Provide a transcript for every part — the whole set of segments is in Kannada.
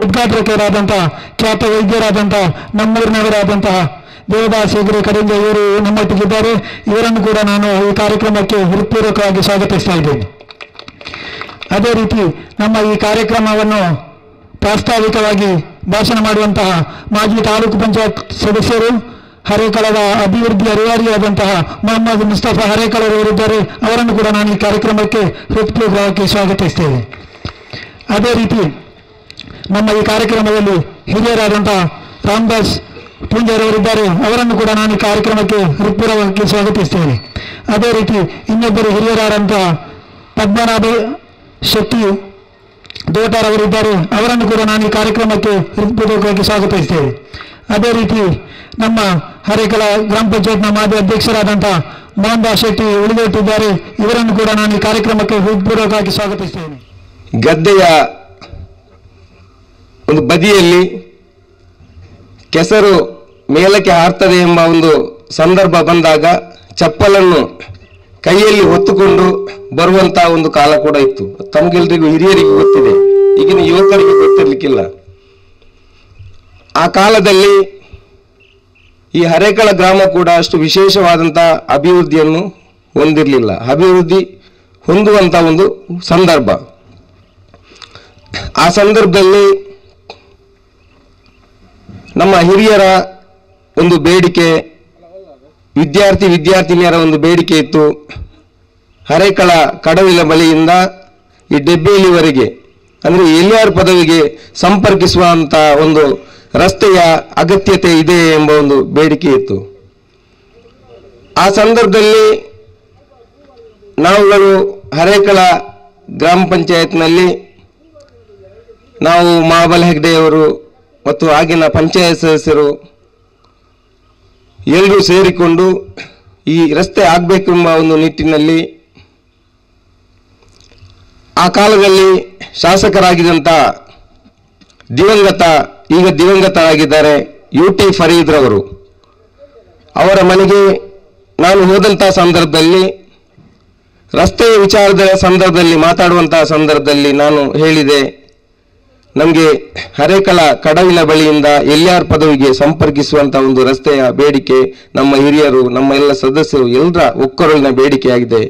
ಸಂಪಾದಕರಾದಂತಹ ಖ್ಯಾತ ವೈದ್ಯರಾದಂತಹ ನಮ್ಮೂರಿನವರಾದಂತಹ ದೇವದಾಸ್ ಹೆಗಡೆ ಕಡೆಯಿಂದ ಇವರು ನಮ್ಮೊಟ್ಟಿಗಿದ್ದಾರೆ. ಇವರನ್ನು ಕೂಡ ನಾನು ಈ ಕಾರ್ಯಕ್ರಮಕ್ಕೆ ಹೃತ್ಪೂರ್ವಕವಾಗಿ ಸ್ವಾಗತಿಸ್ತಾ ಇದ್ದೇನೆ. ಅದೇ ರೀತಿ ನಮ್ಮ ಈ ಕಾರ್ಯಕ್ರಮವನ್ನು ಪ್ರಾಸ್ತಾವಿಕವಾಗಿ ಭಾಷಣ ಮಾಡುವಂತಹ ಮಾಜಿ ತಾಲೂಕು ಪಂಚಾಯತ್ ಸದಸ್ಯರು, ಹರೇಕಳದ ಅಭಿವೃದ್ಧಿ ಅಧಿಕಾರಿಯಾದಂತಹ ಮೊಹಮ್ಮದ್ ಮುಸ್ತಫಾ ಹರೇಕಳರವರಿದ್ದಾರೆ ಅವರನ್ನು ಕೂಡ ನಾನು ಈ ಕಾರ್ಯಕ್ರಮಕ್ಕೆ ಹೃತ್ಪೂರ್ವಕವಾಗಿ ಸ್ವಾಗತಿಸ್ತೇನೆ. ಅದೇ ರೀತಿ ನಮ್ಮ ಈ ಕಾರ್ಯಕ್ರಮದಲ್ಲಿ ಹಿರಿಯರಾದಂತಹ ರಾಮದಾಸ್ ಪುಂಜರವರಿದ್ದಾರೆ ಅವರನ್ನು ಕೂಡ ನಾನು ಈ ಕಾರ್ಯಕ್ರಮಕ್ಕೆ ಹೃತ್ಪೂರ್ವಕವಾಗಿ ಸ್ವಾಗತಿಸ್ತೇನೆ. ಅದೇ ರೀತಿ ಇನ್ನೊಬ್ಬರು ಹಿರಿಯರಾದಂತಹ ಪದ್ಮನಾಭ ಶೆಟ್ಟಿ ದೋಟಾರವರಿದ್ದಾರೆ ಅವರನ್ನು ಕೂಡ ನಾನು ಈ ಕಾರ್ಯಕ್ರಮಕ್ಕೆ ಹೃತ್ಪೂರ್ವಕವಾಗಿ ಸ್ವಾಗತಿಸ್ತೇವೆ ಅದೇ ರೀತಿ ನಮ್ಮ ಹರೇಕಲ ಗ್ರಾಮ ಪಂಚಾಯತ್ನ ಮಾಜಿ ಅಧ್ಯಕ್ಷರಾದಂತಹ ಮೋಹನ್ದಾಸ್ ಶೆಟ್ಟಿ ಉಳಿದಿಟ್ಟಿದ್ದಾರೆ. ಇವರನ್ನು ಕೂಡ ನಾನು ಈ ಕಾರ್ಯಕ್ರಮಕ್ಕೆ ಹೃತ್ಪೂರ್ವಕವಾಗಿ ಸ್ವಾಗತಿಸ್ತೇನೆ. ಗದ್ದೆಯ ಒಂದು ಬದಿಯಲ್ಲಿ ಕೆಸರು ಮೇಲಕ್ಕೆ ಹಾರ್ತದೆ ಎಂಬ ಒಂದು ಸಂದರ್ಭ ಬಂದಾಗ ಚಪ್ಪಲನ್ನು ಕೈಯಲ್ಲಿ ಹೊತ್ತುಕೊಂಡು ಬರುವಂತಹ ಒಂದು ಕಾಲ ಕೂಡ ಇತ್ತು. ತಮಗೆಲ್ರಿಗೂ ಹಿರಿಯರಿಗೂ ಗೊತ್ತಿದೆ. ಈಗಿನ ಯುವಕರಿಗೆ ಗೊತ್ತಿರ್ಲಿಕ್ಕಿಲ್ಲ. ಆ ಕಾಲದಲ್ಲಿ ಈ ಹರೇಕಳ ಗ್ರಾಮ ಕೂಡ ಅಷ್ಟು ವಿಶೇಷವಾದಂತಹ ಅಭಿವೃದ್ಧಿಯನ್ನು ಹೊಂದಿರಲಿಲ್ಲ. ಅಭಿವೃದ್ಧಿ ಹೊಂದುವಂತ ಒಂದು ಸಂದರ್ಭ. ಆ ಸಂದರ್ಭದಲ್ಲಿ ನಮ್ಮ ಹಿರಿಯರ ಒಂದು ಬೇಡಿಕೆ, ವಿದ್ಯಾರ್ಥಿ ವಿದ್ಯಾರ್ಥಿನಿಯರ ಒಂದು ಬೇಡಿಕೆ ಇತ್ತು. ಹರೇಕಳ ಕಡವಿಲ ಬಳಿಯಿಂದ ಈ ಡೆಬ್ಬೇಲಿವರೆಗೆ ಅಂದರೆ ಎಲ್ಲಿಯಾರ್ ಪದವಿಗೆ ಸಂಪರ್ಕಿಸುವಂಥ ಒಂದು ರಸ್ತೆಯ ಅಗತ್ಯತೆ ಇದೆ ಎಂಬ ಒಂದು ಬೇಡಿಕೆ ಇತ್ತು. ಆ ಸಂದರ್ಭದಲ್ಲಿ ನಾವುಗಳು ಹರೇಕಳ ಗ್ರಾಮ ಪಂಚಾಯತ್ನಲ್ಲಿ, ನಾವು ಮಹಾಬಲ ಹೆಗ್ಡೆಯವರು ಮತ್ತು ಆಗಿನ ಪಂಚಾಯತ್ ಸದಸ್ಯರು ಎಲ್ಲರೂ ಸೇರಿಕೊಂಡು ಈ ರಸ್ತೆ ಆಗಬೇಕೆಂಬ ಒಂದು ನಿಟ್ಟಿನಲ್ಲಿ ಆ ಕಾಲದಲ್ಲಿ ಶಾಸಕರಾಗಿದ್ದಂಥ ದಿವಂಗತ, ಈಗ ದಿವಂಗತರಾಗಿದ್ದಾರೆ ಯು ಟಿ ಫರೀದ್ರವರು ಅವರ ಮನೆಗೆ ನಾನು ಹೋದಂಥ ಸಂದರ್ಭದಲ್ಲಿ, ರಸ್ತೆಯ ವಿಚಾರದ ಸಂದರ್ಭದಲ್ಲಿ ಮಾತಾಡುವಂತಹ ಸಂದರ್ಭದಲ್ಲಿ ನಾನು ಹೇಳಿದೆ ನಮಗೆ ಹರೇಕಲ ಕಡವಿನ ಬಳಿಯಿಂದ ಎಲ್ಯಾರ್ ಪದವಿಗೆ ಸಂಪರ್ಕಿಸುವಂತ ಒಂದು ರಸ್ತೆಯ ಬೇಡಿಕೆ ನಮ್ಮ ಹಿರಿಯರು, ನಮ್ಮ ಎಲ್ಲ ಸದಸ್ಯರು, ಎಲ್ಲರ ಒಕ್ಕೊರಲಿನ ಬೇಡಿಕೆಯಾಗಿದೆ.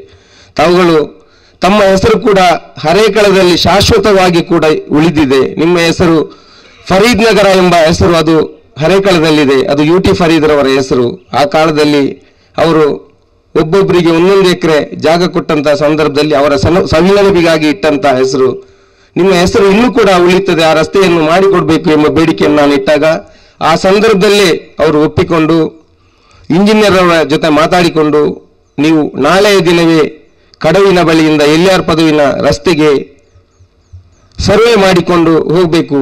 ತಾವುಗಳು ತಮ್ಮ ಹೆಸರು ಕೂಡ ಹರೇಕಳದಲ್ಲಿ ಶಾಶ್ವತವಾಗಿ ಕೂಡ ಉಳಿದಿದೆ. ನಿಮ್ಮ ಹೆಸರು ಫರೀದ್ ನಗರ ಎಂಬ ಹೆಸರು ಅದು ಹರೇಕಳದಲ್ಲಿದೆ ಅದು ಯು ಟಿ ಫರೀದ್ರವರ ಹೆಸರು. ಆ ಕಾಲದಲ್ಲಿ ಅವರು ಒಬ್ಬೊಬ್ಬರಿಗೆ ಒಂದೊಂದು ಎಕರೆ ಜಾಗ ಕೊಟ್ಟಂತಹ ಸಂದರ್ಭದಲ್ಲಿ ಅವರ ಸನ ಸವಿನೆನಪಿಗಾಗಿ ಇಟ್ಟಂತ ಹೆಸರು. ನಿಮ್ಮ ಹೆಸರು ಇನ್ನೂ ಕೂಡ ಉಳಿಯುತ್ತದೆ. ಆ ರಸ್ತೆಯನ್ನು ಮಾಡಿಕೊಡ್ಬೇಕು ಎಂಬ ಬೇಡಿಕೆಯನ್ನು ನಾನು ಇಟ್ಟಾಗ ಆ ಸಂದರ್ಭದಲ್ಲಿ ಅವರು ಒಪ್ಪಿಕೊಂಡು ಇಂಜಿನಿಯರ್ ಅವರ ಜೊತೆ ಮಾತಾಡಿಕೊಂಡು ನೀವು ನಾಳೆಯ ದಿನವೇ ಕಡವಿನ ಬಳಿಯಿಂದ ಎಲ್ಯಾರ್ ಪದವಿನ ರಸ್ತೆಗೆ ಸರ್ವೆ ಮಾಡಿಕೊಂಡು ಹೋಗಬೇಕು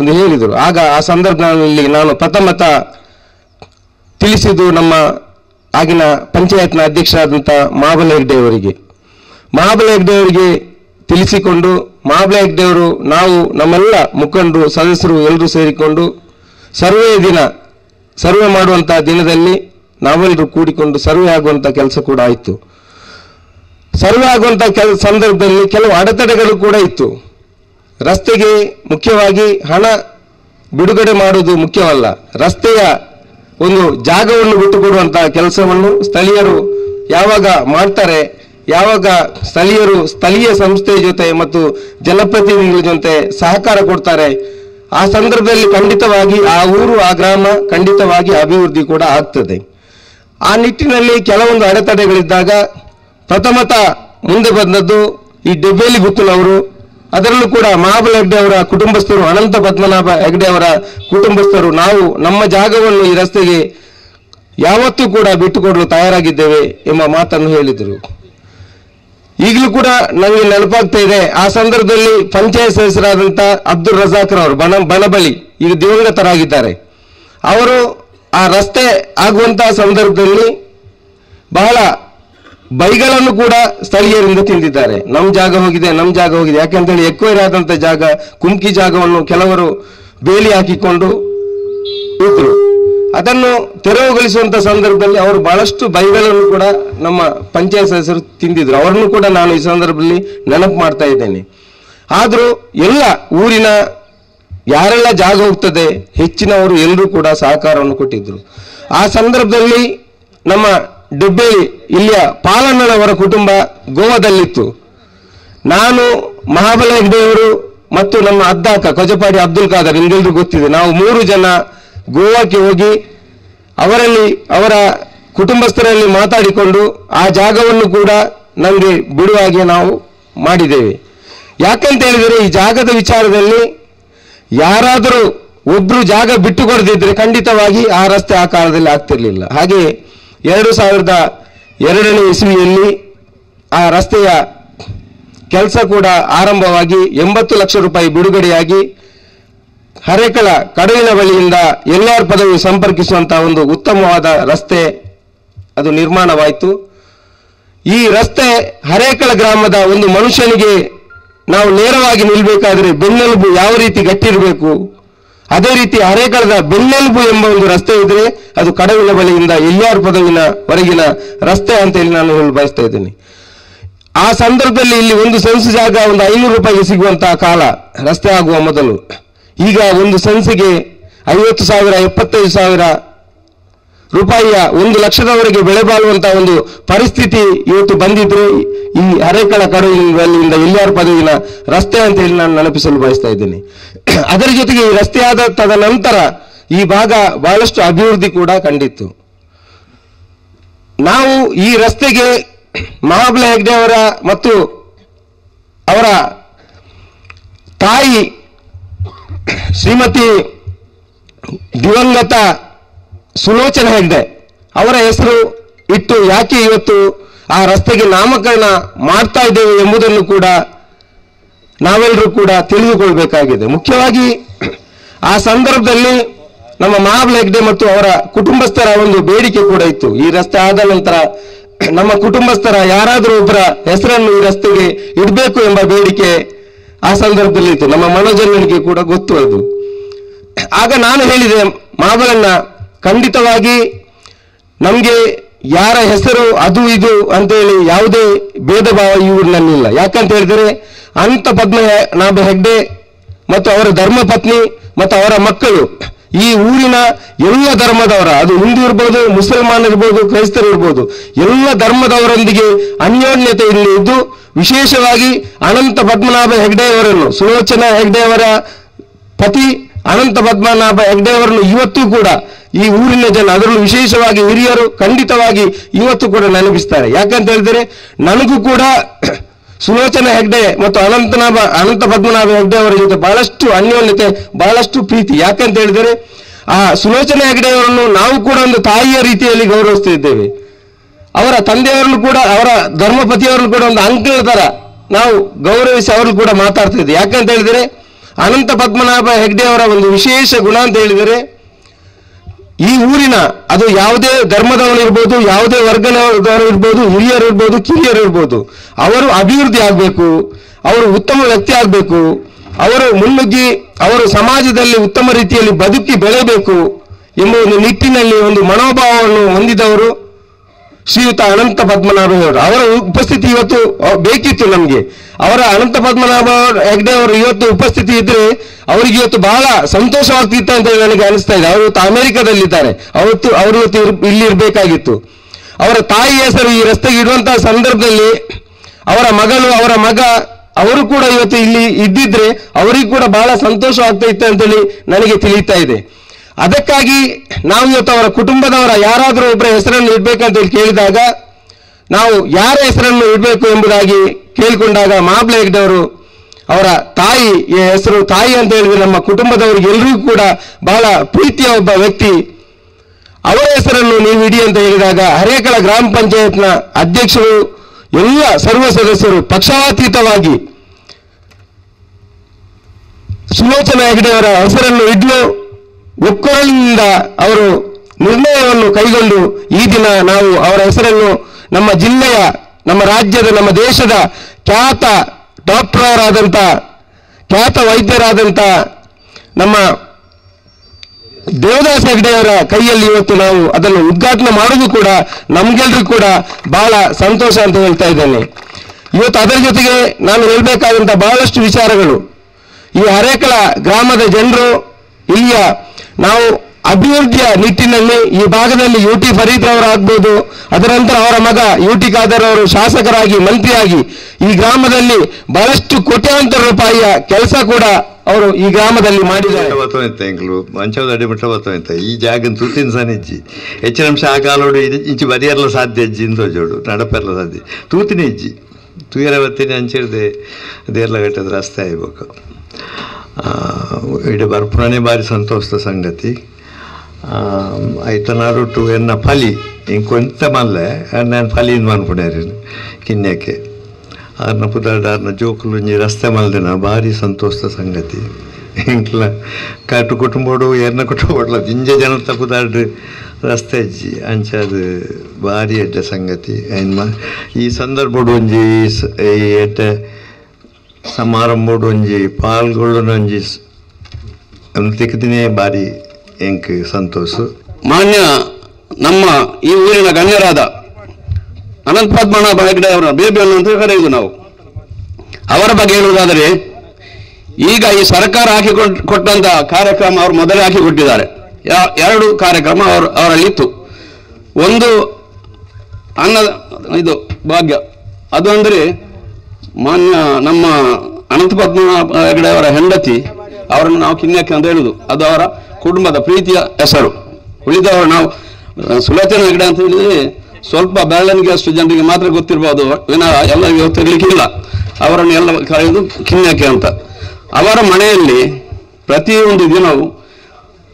ಎಂದು ಹೇಳಿದರು. ಆಗ ಆ ಸಂದರ್ಭದಲ್ಲಿ ನಾನು ಪ್ರಥಮತ ತಿಳಿಸಿದ್ದು ನಮ್ಮ ಆಗಿನ ಪಂಚಾಯತ್ನ ಅಧ್ಯಕ್ಷರಾದಂಥ ಮಹಾಬಲ ಹೆಗ್ಡೆ ಅವರಿಗೆ ಮಹಾಬಲ ಹೆಗ್ಡೆ ಅವರಿಗೆ ತಿಳಿಸಿಕೊಂಡು ಮಹಾಬಲ ದೇವರು ನಾವು ನಮ್ಮೆಲ್ಲ ಮುಖಂಡರು, ಸದಸ್ಯರು ಎಲ್ಲರೂ ಸೇರಿಕೊಂಡು ಸರ್ವೆ ದಿನ, ಸರ್ವೆ ಮಾಡುವಂತಹ ದಿನದಲ್ಲಿ ನಾವೆಲ್ಲರೂ ಕೂಡಿಕೊಂಡು ಸರ್ವೆ ಆಗುವಂತ ಕೆಲಸ ಕೂಡ ಆಯಿತು. ಸರ್ವೆ ಆಗುವಂತ ಕೆಲ ಸಂದರ್ಭದಲ್ಲಿ ಕೆಲವು ಅಡೆತಡೆಗಳು ಕೂಡ ಇತ್ತು. ರಸ್ತೆಗೆ ಮುಖ್ಯವಾಗಿ ಹಣ ಬಿಡುಗಡೆ ಮಾಡುವುದು ಮುಖ್ಯವಲ್ಲ. ರಸ್ತೆಯ ಒಂದು ಜಾಗವನ್ನು ಬಿಟ್ಟುಕೊಡುವಂತಹ ಕೆಲಸವನ್ನು ಸ್ಥಳೀಯರು ಯಾವಾಗ ಮಾಡ್ತಾರೆ ಯಾವಾಗ ಸ್ಥಳೀಯರು ಸ್ಥಳೀಯ ಸಂಸ್ಥೆ ಜೊತೆ ಮತ್ತು ಜನಪ್ರತಿನಿಧಿಗಳ ಜೊತೆ ಸಹಕಾರ ಕೊಡ್ತಾರೆ, ಆ ಸಂದರ್ಭದಲ್ಲಿ ಖಂಡಿತವಾಗಿ ಆ ಊರು, ಆ ಗ್ರಾಮ ಖಂಡಿತವಾಗಿ ಅಭಿವೃದ್ಧಿ ಕೂಡ ಆಗ್ತದೆ. ಆ ನಿಟ್ಟಿನಲ್ಲಿ ಕೆಲವೊಂದು ಅಡೆತಡೆಗಳಿದ್ದಾಗ ಪ್ರಥಮತ ಮುಂದೆ ಬಂದದ್ದು ಈ ಡೆಬ್ಬೇಲಿ ಅವರು. ಅದರಲ್ಲೂ ಕೂಡ ಮಹಾಬಲ ಹೆಗ್ಡೆ ಅವರ ಕುಟುಂಬಸ್ಥರು, ಅನಂತ ಪದ್ಮನಾಭ ಹೆಗ್ಡೆ ಅವರ ಕುಟುಂಬಸ್ಥರು, ನಾವು ನಮ್ಮ ಜಾಗವನ್ನು ಈ ರಸ್ತೆಗೆ ಯಾವತ್ತೂ ಕೂಡ ಬಿಟ್ಟುಕೊಡಲು ತಯಾರಾಗಿದ್ದೇವೆ ಎಂಬ ಮಾತನ್ನು ಹೇಳಿದರು. ಈಗಲೂ ಕೂಡ ನನಗೆ ನೆನಪಾಗ್ತಾ ಇದೆ, ಆ ಸಂದರ್ಭದಲ್ಲಿ ಪಂಚಾಯತ್ ಸದಸ್ಯರಾದಂಥ ಅಬ್ದುಲ್ ರಜಾಕ್ ಅವರು ಬಣ ಬಣಬಳಿ ಈಗ ದಿವಂಗತರಾಗಿದ್ದಾರೆ. ಅವರು ಆ ರಸ್ತೆ ಆಗುವಂತಹ ಸಂದರ್ಭದಲ್ಲಿ ಬಹಳ ಬೈಗಳನ್ನು ಕೂಡ ಸ್ಥಳೀಯರಿಂದ ತಿಂದಿದ್ದಾರೆ. ನಮ್ಮ ಜಾಗ ಹೋಗಿದೆ ನಮ್ಮ ಜಾಗ ಹೋಗಿದೆ. ಯಾಕಂತೇಳಿ ಎಕ್ವೈರ್ ಆದಂತ ಜಾಗ, ಕುಮ್ಕಿ ಜಾಗವನ್ನು ಕೆಲವರು ಬೇಲಿ ಹಾಕಿಕೊಂಡು ಇದ್ರು ಅದನ್ನು ತೆರವುಗೊಳಿಸುವಂತ ಸಂದರ್ಭದಲ್ಲಿ ಅವರು ಬಹಳಷ್ಟು ಬೈಗಳನ್ನು ಕೂಡ ನಮ್ಮ ಪಂಚಾಯತ್ ಸದಸ್ಯರು ತಿಂದಿದ್ರು. ಅವರನ್ನು ಕೂಡ ನಾನು ಈ ಸಂದರ್ಭದಲ್ಲಿ ನೆನಪು ಮಾಡ್ತಾ ಇದ್ದೇನೆ. ಆದರೂ ಎಲ್ಲ ಊರಿನ ಯಾರೆಲ್ಲ ಜಾಗ ಹೋಗ್ತದೆ, ಹೆಚ್ಚಿನವರು ಎಲ್ಲರೂ ಕೂಡ ಸಹಕಾರವನ್ನು ಕೊಟ್ಟಿದ್ರು. ಆ ಸಂದರ್ಭದಲ್ಲಿ ನಮ್ಮ ಡುಬ್ಬೇಲಿ ಇಲ್ಲಿಯ ಪಾಲಣ್ಣನವರ ಕುಟುಂಬ ಗೋವಾದಲ್ಲಿತ್ತು. ನಾನು ಮಹಾಬಲ ಹೆಗ್ಡೆಯವರು ಮತ್ತು ನಮ್ಮ ಅದ್ದಾಕ ಕೊಜಪಾಡಿ ಅಬ್ದುಲ್ ಖಾದರ್, ನಿಮ್ಗೆಲ್ರಿಗೂ ಗೊತ್ತಿದೆ. ನಾವು ಮೂರು ಜನ ಗೋವಾಕ್ಕೆ ಹೋಗಿ ಅವರಲ್ಲಿ, ಅವರ ಕುಟುಂಬಸ್ಥರಲ್ಲಿ ಮಾತಾಡಿಕೊಂಡು ಆ ಜಾಗವನ್ನು ಕೂಡ ನಮಗೆ ಬಿಡುವಾಗೆ ನಾವು ಮಾಡಿದ್ದೇವೆ. ಯಾಕಂತ ಹೇಳಿದರೆ ಈ ಜಾಗದ ವಿಚಾರದಲ್ಲಿ ಯಾರಾದರೂ ಒಬ್ರು ಜಾಗ ಬಿಟ್ಟು ಕೊಡದಿದ್ರೆ ಖಂಡಿತವಾಗಿ ಆ ರಸ್ತೆ ಆ ಕಾಲದಲ್ಲಿ ಆಗ್ತಿರಲಿಲ್ಲ. ಹಾಗೆ ಎರಡು ಸಾವಿರದ ಎರಡನೇ ಇಸ್ವಿಯಲ್ಲಿ ಆ ರಸ್ತೆಯ ಕೆಲಸ ಕೂಡ ಆರಂಭವಾಗಿ ಎಂಬತ್ತು ಲಕ್ಷ ರೂಪಾಯಿ ಬಿಡುಗಡೆಯಾಗಿ ಹರೇಕಳ ಕಡಲಿನ ಬಳಿಯಿಂದ ಎಲ್ಲಾರ್ ಪದವಿ ಸಂಪರ್ಕಿಸುವಂತಹ ಒಂದು ಉತ್ತಮವಾದ ರಸ್ತೆ ಅದು ನಿರ್ಮಾಣವಾಯಿತು. ಈ ರಸ್ತೆ ಹರೇಕಳ ಗ್ರಾಮದ ಒಂದು ಮನುಷ್ಯನಿಗೆ ನಾವು ನೇರವಾಗಿ ನಿಲ್ಬೇಕಾದ್ರೆ ಬೆನ್ನೆಲುಬು ಯಾವ ರೀತಿ ಗಟ್ಟಿರಬೇಕು, ಅದೇ ರೀತಿ ಹರೇಕಳದ ಬೆನ್ನೆಲುಬು ಎಂಬ ಒಂದು ರಸ್ತೆ ಇದ್ರೆ ಅದು ಕಡವಿನ ಬಳಿಯಿಂದ ಎಲ್ಲಾರ್ ಪದವಿನ ವರೆಗಿನ ರಸ್ತೆ ಅಂತ ಹೇಳಿ ನಾನು ಹೇಳಲು ಬಯಸ್ತಾ ಇದ್ದೇನೆ. ಆ ಸಂದರ್ಭದಲ್ಲಿ ಇಲ್ಲಿ ಒಂದು ಸೆನ್ಸ್ ಜಾಗ ಒಂದು ಐನೂರು ರೂಪಾಯಿಗೆ ಸಿಗುವಂತಹ ಕಾಲ ರಸ್ತೆ ಆಗುವ ಮೊದಲು. ಈಗ ಒಂದು ಸಂಸ್ಥೆಗೆ ಐವತ್ತು ಸಾವಿರ, ಎಪ್ಪತ್ತೈದು ಸಾವಿರ ರೂಪಾಯಿಯ ಒಂದು ಲಕ್ಷದವರೆಗೆ ಬೆಳೆ ಬಾಳುವಂತಹ ಒಂದು ಪರಿಸ್ಥಿತಿ ಇವತ್ತು ಬಂದಿದ್ರೆ ಈ ಅರೆಕಳ ಕಡುವಿನಿಂದ ಎಲ್ಲಿಯಾರು ಪದವಿನ ರಸ್ತೆ ಅಂತ ಹೇಳಿ ನಾನು ನೆನಪಿಸಲು ಬಯಸ್ತಾ ಇದ್ದೇನೆ. ಅದರ ಜೊತೆಗೆ ಈ ರಸ್ತೆ ಆದ ತದನಂತರ ಈ ಭಾಗ ಬಹಳಷ್ಟು ಅಭಿವೃದ್ಧಿ ಕೂಡ ಕಂಡಿತ್ತು. ನಾವು ಈ ರಸ್ತೆಗೆ ಮಹಾಬಲ ಹೆಗ್ಡೆ ಅವರ ಮತ್ತು ಅವರ ತಾಯಿ ಶ್ರೀಮತಿ ದಿವಂಗತ ಸುಲೋಚನ ಹೆಗ್ಡೆ ಅವರ ಹೆಸರು ಇಟ್ಟು ಯಾಕೆ ಇವತ್ತು ಆ ರಸ್ತೆಗೆ ನಾಮಕರಣ ಮಾಡ್ತಾ ಇದ್ದೇವೆ ಎಂಬುದನ್ನು ಕೂಡ ನಾವೆಲ್ಲರೂ ಕೂಡ ತಿಳಿದುಕೊಳ್ಬೇಕಾಗಿದೆ. ಮುಖ್ಯವಾಗಿ ಆ ಸಂದರ್ಭದಲ್ಲಿ ನಮ್ಮ ಮಹಾಬಲ ಹೆಗ್ಡೆ ಮತ್ತು ಅವರ ಕುಟುಂಬಸ್ಥರ ಒಂದು ಬೇಡಿಕೆ ಕೂಡ ಇತ್ತು. ಈ ರಸ್ತೆ ಆದ ನಂತರ ನಮ್ಮ ಕುಟುಂಬಸ್ಥರ ಯಾರಾದರೂ ಒಬ್ಬರ ಹೆಸರನ್ನು ಈ ರಸ್ತೆಗೆ ಇಡಬೇಕು ಎಂಬ ಬೇಡಿಕೆ ಆ ಸಂದರ್ಭದಲ್ಲಿ ಇತ್ತು. ನಮ್ಮ ಮನೋಜನಿಗೆ ಕೂಡ ಗೊತ್ತು ಅದು. ಆಗ ನಾನು ಹೇಳಿದೆ ಮಹಾಬಲಣ್ಣ ಖಂಡಿತವಾಗಿ ನಮಗೆ ಯಾರ ಹೆಸರು ಅದು ಇದು ಅಂತೇಳಿ ಯಾವುದೇ ಭೇದ ಭಾವ ಈ ಊರಿನಲ್ಲಿಲ್ಲ. ಯಾಕಂತ ಹೇಳಿದರೆ ಪದ್ಮ ನಾಭ ಹೆಗ್ಡೆ ಮತ್ತು ಅವರ ಧರ್ಮಪತ್ನಿ ಮತ್ತು ಅವರ ಮಕ್ಕಳು ಈ ಊರಿನ ಎಲ್ಲ ಧರ್ಮದವರ, ಅದು ಹಿಂದೂ ಇರ್ಬೋದು, ಮುಸಲ್ಮಾನ್ ಇರ್ಬೋದು, ಕ್ರೈಸ್ತರು ಇರ್ಬೋದು, ಎಲ್ಲ ಧರ್ಮದವರೊಂದಿಗೆ ಅನ್ಯೋನ್ಯತೆ ಇಲ್ಲಿ ಇದ್ದು ವಿಶೇಷವಾಗಿ ಅನಂತ ಪದ್ಮನಾಭ ಹೆಗ್ಡೆಯವರನ್ನು, ಸುಲೋಚನಾ ಹೆಗ್ಡೆ ಅವರ ಪತಿ ಅನಂತ ಪದ್ಮನಾಭ ಹೆಗ್ಡೆಯವರನ್ನು ಇವತ್ತು ಕೂಡ ಈ ಊರಿನ ಜನ, ಅದರಲ್ಲೂ ವಿಶೇಷವಾಗಿ ಹಿರಿಯರು ಖಂಡಿತವಾಗಿ ಇವತ್ತು ಕೂಡ ನೆನಪಿಸ್ತಾರೆ. ಯಾಕಂತ ಹೇಳಿದರೆ ನನಗೂ ಕೂಡ ಸುಲೋಚನಾ ಹೆಗ್ಡೆ ಮತ್ತು ಅನಂತನಾಭ, ಅನಂತ ಪದ್ಮನಾಭ ಹೆಗ್ಡೆ ಅವರ ಜೊತೆ ಬಹಳಷ್ಟು ಅನ್ಯೋನ್ಯತೆ, ಬಹಳಷ್ಟು ಪ್ರೀತಿ. ಯಾಕಂತ ಹೇಳಿದರೆ ಆ ಸುಲೋಚನಾ ಹೆಗ್ಡೆ ಅವರನ್ನು ನಾವು ಕೂಡ ಒಂದು ತಾಯಿಯ ರೀತಿಯಲ್ಲಿ ಗೌರವಿಸ್ತಿದ್ದೇವೆ ಅವರ ತಂದೆಯವರನ್ನು ಕೂಡ, ಅವರ ಧರ್ಮಪತಿಯವರನ್ನು ಕೂಡ ಒಂದು ಅಂಕಲ್ ತರ ನಾವು ಗೌರವಿಸಿ ಅವರು ಕೂಡ ಮಾತಾಡ್ತಿದ್ದೆ ಯಾಕಂತ ಹೇಳಿದರೆ, ಅನಂತ ಪದ್ಮನಾಭ ಹೆಗ್ಡೆ ಅವರ ಒಂದು ವಿಶೇಷ ಗುಣ ಅಂತ ಹೇಳಿದರೆ, ಈ ಊರಿನ ಅದು ಯಾವುದೇ ಧರ್ಮದವನು ಇರ್ಬೋದು, ಯಾವುದೇ ವರ್ಗದವರು ಇರ್ಬೋದು, ಹಿರಿಯರು ಇರ್ಬೋದು, ಕಿರಿಯರು ಇರ್ಬೋದು, ಅವರು ಅಭಿವೃದ್ಧಿ ಆಗಬೇಕು, ಅವರು ಉತ್ತಮ ವ್ಯಕ್ತಿ ಆಗಬೇಕು, ಅವರು ಮುನ್ನುಗ್ಗಿ ಅವರು ಸಮಾಜದಲ್ಲಿ ಉತ್ತಮ ರೀತಿಯಲ್ಲಿ ಬದುಕಿ ಬೆಳೆಯಬೇಕು ಎಂಬ ಒಂದು ನಿಟ್ಟಿನಲ್ಲಿ ಒಂದು ಮನೋಭಾವವನ್ನು ಹೊಂದಿದವರು ಶ್ರೀಯುತ ಅನಂತ ಪದ್ಮನಾಭನವರು ಅವರ. ಉಪಸ್ಥಿತಿ ಇವತ್ತು ಬೇಕಿತ್ತು ನಮಗೆ. ಅವರ ಅನಂತ ಪದ್ಮನಾಭ ಹೆಗ್ಡೆ ಅವರು ಇವತ್ತು ಉಪಸ್ಥಿತಿ ಇದ್ರೆ ಅವರಿಗೆ ಇವತ್ತು ಬಹಳ ಸಂತೋಷವಾಗ್ತಿತ್ತು ಅಂತ ಹೇಳಿ ನನಗೆ ಅನಿಸ್ತಾ ಇದೆ. ಅವರು ಅಮೆರಿಕದಲ್ಲಿದ್ದಾರೆ. ಅವತ್ತು ಅವರು ಇವತ್ತು ಇಲ್ಲಿ ಇರಬೇಕಾಗಿತ್ತು. ಅವರ ತಾಯಿ ಹೆಸರು ಈ ರಸ್ತೆಗೆ ಇಡುವಂತಹ ಸಂದರ್ಭದಲ್ಲಿ ಅವರ ಮಗಳು, ಅವರ ಮಗ, ಅವರು ಕೂಡ ಇವತ್ತು ಇಲ್ಲಿ ಇದ್ದಿದ್ರೆ ಅವರಿಗೂ ಕೂಡ ಬಹಳ ಸಂತೋಷವಾಗ್ತಾ ಇತ್ತು ಅಂತೇಳಿ ನನಗೆ ತಿಳಿಯುತ್ತಾ ಇದೆ. ಅದಕ್ಕಾಗಿ ನಾವು ಇವತ್ತು ಅವರ ಕುಟುಂಬದವರ ಯಾರಾದರೂ ಒಬ್ಬರ ಹೆಸರನ್ನು ಇಡಬೇಕಂತ ಹೇಳಿ ಕೇಳಿದಾಗ, ನಾವು ಯಾರ ಹೆಸರನ್ನು ಇಡಬೇಕು ಎಂಬುದಾಗಿ ಕೇಳಿಕೊಂಡಾಗ ಮಾಬ್ಲೆ ಹೆಗ್ಡೆಯವರು ಅವರ ತಾಯಿ ಈ ಹೆಸರು ತಾಯಿ ಅಂತ ಹೇಳಿದ್ರೆ ನಮ್ಮ ಕುಟುಂಬದವರಿಗೆ ಎಲ್ಲರಿಗೂ ಕೂಡ ಬಹಳ ಪ್ರೀತಿಯ ಒಬ್ಬ ವ್ಯಕ್ತಿ. ಅವರ ಹೆಸರನ್ನು ನೀವು ಇಡಿ ಅಂತ ಹೇಳಿದಾಗ ಹರೇಕಳ ಗ್ರಾಮ ಪಂಚಾಯತ್ನ ಅಧ್ಯಕ್ಷರು, ಎಲ್ಲ ಸರ್ವ ಸದಸ್ಯರು ಪಕ್ಷಾತೀತವಾಗಿ ಸುಲೋಚನಾ ಹೆಗಡೆಯವರ ಹೆಸರನ್ನು ಇಡ್ಲು ಒಕ್ಕೊರಲಿನಿಂದ ಅವರು ನಿರ್ಣಯವನ್ನು ಕೈಗೊಂಡು ಈ ದಿನ ನಾವು ಅವರ ಹೆಸರನ್ನು ನಮ್ಮ ಜಿಲ್ಲೆಯ, ನಮ್ಮ ರಾಜ್ಯದ, ನಮ್ಮ ದೇಶದ ಖ್ಯಾತ ಡಾಕ್ಟರ್ ಅವರಾದಂಥ ಖ್ಯಾತ ವೈದ್ಯರಾದಂಥ ನಮ್ಮ ದೇವದಾಸ ಹೆಗ್ಡೆಯವರ ಕೈಯಲ್ಲಿ ಇವತ್ತು ನಾವು ಅದನ್ನು ಉದ್ಘಾಟನೆ ಮಾಡೋದು ಕೂಡ ನಮ್ಗೆಲ್ರಿಗೂ ಕೂಡ ಬಹಳ ಸಂತೋಷ ಅಂತ ಹೇಳ್ತಾ ಇದ್ದೇನೆ. ಇವತ್ತು ಅದರ ಜೊತೆಗೆ ನಾನು ಹೇಳಬೇಕಾದಂಥ ಬಹಳಷ್ಟು ವಿಚಾರಗಳು. ಈ ಹರೇಕಳ ಗ್ರಾಮದ ಜನರು ಇಲ್ಲಿಯ ನಾವು ಅಭಿವೃದ್ಧಿಯ ನಿಟ್ಟಿನಲ್ಲಿ ಈ ಭಾಗದಲ್ಲಿ ಯು ಟಿ ಫರೀದ್ ಅದರ ನಂತರ ಅವರ ಮಗ ಯು ಟಿ ಖಾದರ್ ಅವರು ಶಾಸಕರಾಗಿ, ಮಂತ್ರಿಯಾಗಿ ಈ ಗ್ರಾಮದಲ್ಲಿ ಬಹಳಷ್ಟು ಕೋಟ್ಯಾಂತರ ರೂಪಾಯಿಯ ಕೆಲಸ ಕೂಡ ಅವರು ಈ ಗ್ರಾಮದಲ್ಲಿ ಮಾಡಿದ್ದಾರೆ. ಈ ಜಾಗ ತುತ್ತಿನ ಸನಿಜ್ಜಿ. ಹೆಚ್ಚಿನ ಅಂಶ ಆ ಕಾಲೋಡು ಇಂಚಿ ಬದಿಯರ್ಲ ಸಾಧ್ಯ ಅಜ್ಜಿ ಇಂದೋ ಜೋಡು, ನಡಪೆರ್ಲ ಸಾಧ್ಯ. ತೂತಿನ ಇಜ್ಜಿ. ತೂಯರ ಬತ್ತಿನ ಅಂಚಿಡ್ದೆ ದೇರ್ಲ ರಸ್ತೆ ಆಯ್ಬೇಕು ಇಡ ಬರ್ಪುರನೇ ಭಾರಿ ಸಂತೋಷದ ಸಂಗತಿ ಆಯ್ತ ನಾಡುಟ್ಟು ಎನ್ನ ಫಲಿ ಇಂಕೊಂತ ಮಲ್ಲೆ ನಾನು ಫಲಿಯಿಂದ ಮನ್ಪುಡ್ಯಾರಿ ಕಿನ್ಯಕ್ಕೆ ಆರ್ನ ಪುದಾಡ ಆರ್ನ ಜೋಕುಲು ಒಂಜಿ ರಸ್ತೆ ಮಲ್ದಿನ ಭಾರಿ ಸಂತೋಷದ ಸಂಗತಿ ಇಂಕ್ಲ ಕಾಟು ಕುಟುಂಬೋಡು ಎರ್ನ ಕುಟುಂಬೋಡ್ಲ ಜಿಂಜ ಜನತ ಪುದಾಡ್ ರಸ್ತೆ ಇಜ್ಜಿ ಅಂಚದು ಭಾರಿ ಎಡ್ಡ ಸಂಗತಿ ಐನ್ ಮ ಈ ಸಂದರ್ಭಡು ಒಂಜಿ ಸ- ಈ ಎಡ್ಡ ಸಮಾರಂಭಡು ಒಂಜಿ ಪಾಲ್ಗೊಳ್ಳುನ ಒಂಜಿ ಸ್- ಒಂದು ತಿಕ್ಕದಿನೇ ಭಾರಿ ಎಂಕ್ ಸಂತೋಷ. ಮಾನ್ಯ ನಮ್ಮ ಈ ಊರಿನ ಗಣ್ಯರಾದ ಅನಂತ ಪದ್ಮನಾಭ ಹೆಗ್ಡೆ ಅವರ ಬೇಬಿಯನ್ನು ಅಂತ ಕರೆಯುವುದು ನಾವು. ಅವರ ಬಗ್ಗೆ ಹೇಳುವುದಾದರೆ, ಈಗ ಈ ಸರ್ಕಾರ ಹಾಕಿ ಕೊಟ್ಟಂತ ಕಾರ್ಯಕ್ರಮ ಅವರು ಮೊದಲೇ ಹಾಕಿಕೊಟ್ಟಿದ್ದಾರೆ ಎರಡು ಕಾರ್ಯಕ್ರಮ ಅವರು ಅವರಲ್ಲಿ ಇತ್ತು ಒಂದು ಅನ್ನ ಇದು ಭಾಗ್ಯ. ಅದು ಅಂದರೆ ಮಾನ್ಯ ನಮ್ಮ ಅನಂತ ಪದ್ಮನಾಭ ಹೆಗಡೆ ಅವರ ಹೆಂಡತಿ, ಅವರನ್ನು ನಾವು ಕಿನ್ನಕ್ಕೆ ಅಂತ ಹೇಳುದು. ಅದು ಅವರ ಕುಟುಂಬದ ಪ್ರೀತಿಯ ಹೆಸರು. ಉಳಿದವರು ನಾವು ಸುಲೋಚನ ಹೆಗಡೆ ಅಂತ ಹೇಳಿದ್ರೆ ಸ್ವಲ್ಪ ಬ್ಯಾಲೆನ್ಗೆ ಅಷ್ಟು ಜನರಿಗೆ ಮಾತ್ರ ಗೊತ್ತಿರಬಹುದು ವಿನಃ ಎಲ್ಲ ಗೊತ್ತಿರ್ಲಿಕ್ಕಿಲ್ಲ. ಅವರನ್ನು ಎಲ್ಲ ಕರೆಯುವುದು ಕಿನ್ನಕ್ಕೆ ಅಂತ. ಅವರ ಮನೆಯಲ್ಲಿ ಪ್ರತಿಯೊಂದು ದಿನವೂ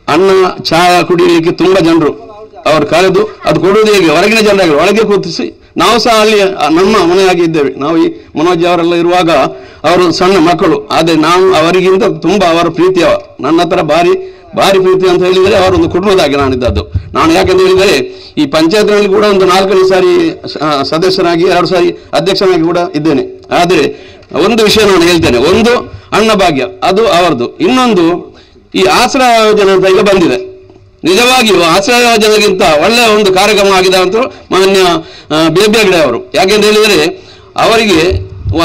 ಅನ್ನ, ಚಹಾ ಕುಡಿಯಲಿಕ್ಕೆ ತುಂಬಾ ಜನರು ಅವರು ಕರೆದು ಅದು ಕೊಡುವುದು ಹೇಗೆ? ಹೊರಗಿನ ಜನರಾಗಿ ಒಳಗೆ ಕೂತಿಸಿ ನಾವು ಸಹ ಅಲ್ಲಿ ನಮ್ಮ ಮನೆಯಾಗಿ ಇದ್ದೇವೆ. ನಾವು ಈ ಮನೋಜ್ ಅವರೆಲ್ಲ ಇರುವಾಗ ಅವರು ಸಣ್ಣ ಮಕ್ಕಳು. ಆದರೆ ನಾವು ಅವರಿಗಿಂತ ತುಂಬಾ ಅವರ ಪ್ರೀತಿಯ, ನನ್ನ ಹತ್ರ ಭಾರಿ ಭಾರಿ ಪ್ರೀತಿ ಅಂತ ಹೇಳಿದರೆ ಅವರೊಂದು ಕುಟುಂಬದಾಗಿ ನಾನಿದ್ದದ್ದು. ನಾನು ಯಾಕಂತ ಹೇಳಿದರೆ, ಈ ಪಂಚಾಯತ್ನಲ್ಲಿ ಕೂಡ ಒಂದು ನಾಲ್ಕನೇ ಸಾರಿ ಸದಸ್ಯರಾಗಿ, ಎರಡು ಸಾರಿ ಅಧ್ಯಕ್ಷನಾಗಿ ಕೂಡ ಇದ್ದೇನೆ. ಆದರೆ ಒಂದು ವಿಷಯ ನಾನು ಹೇಳ್ತೇನೆ. ಒಂದು ಅನ್ನಭಾಗ್ಯ ಅದು ಅವರದು. ಇನ್ನೊಂದು ಈ ಆಶ್ರಯ ಯೋಜನೆ ಅಂತ ಈಗ ಬಂದಿದೆ. ನಿಜವಾಗಿಯೂ ಆಶ್ರಯ ಯೋಜನೆಗಿಂತ ಒಳ್ಳೆಯ ಒಂದು ಕಾರ್ಯಕ್ರಮ ಆಗಿದೆ ಅಂತ ಮಾನ್ಯ ಬೇಬಿ ಹೆಗ್ಡೆ ಅವರು. ಯಾಕೆಂತ ಹೇಳಿದರೆ, ಅವರಿಗೆ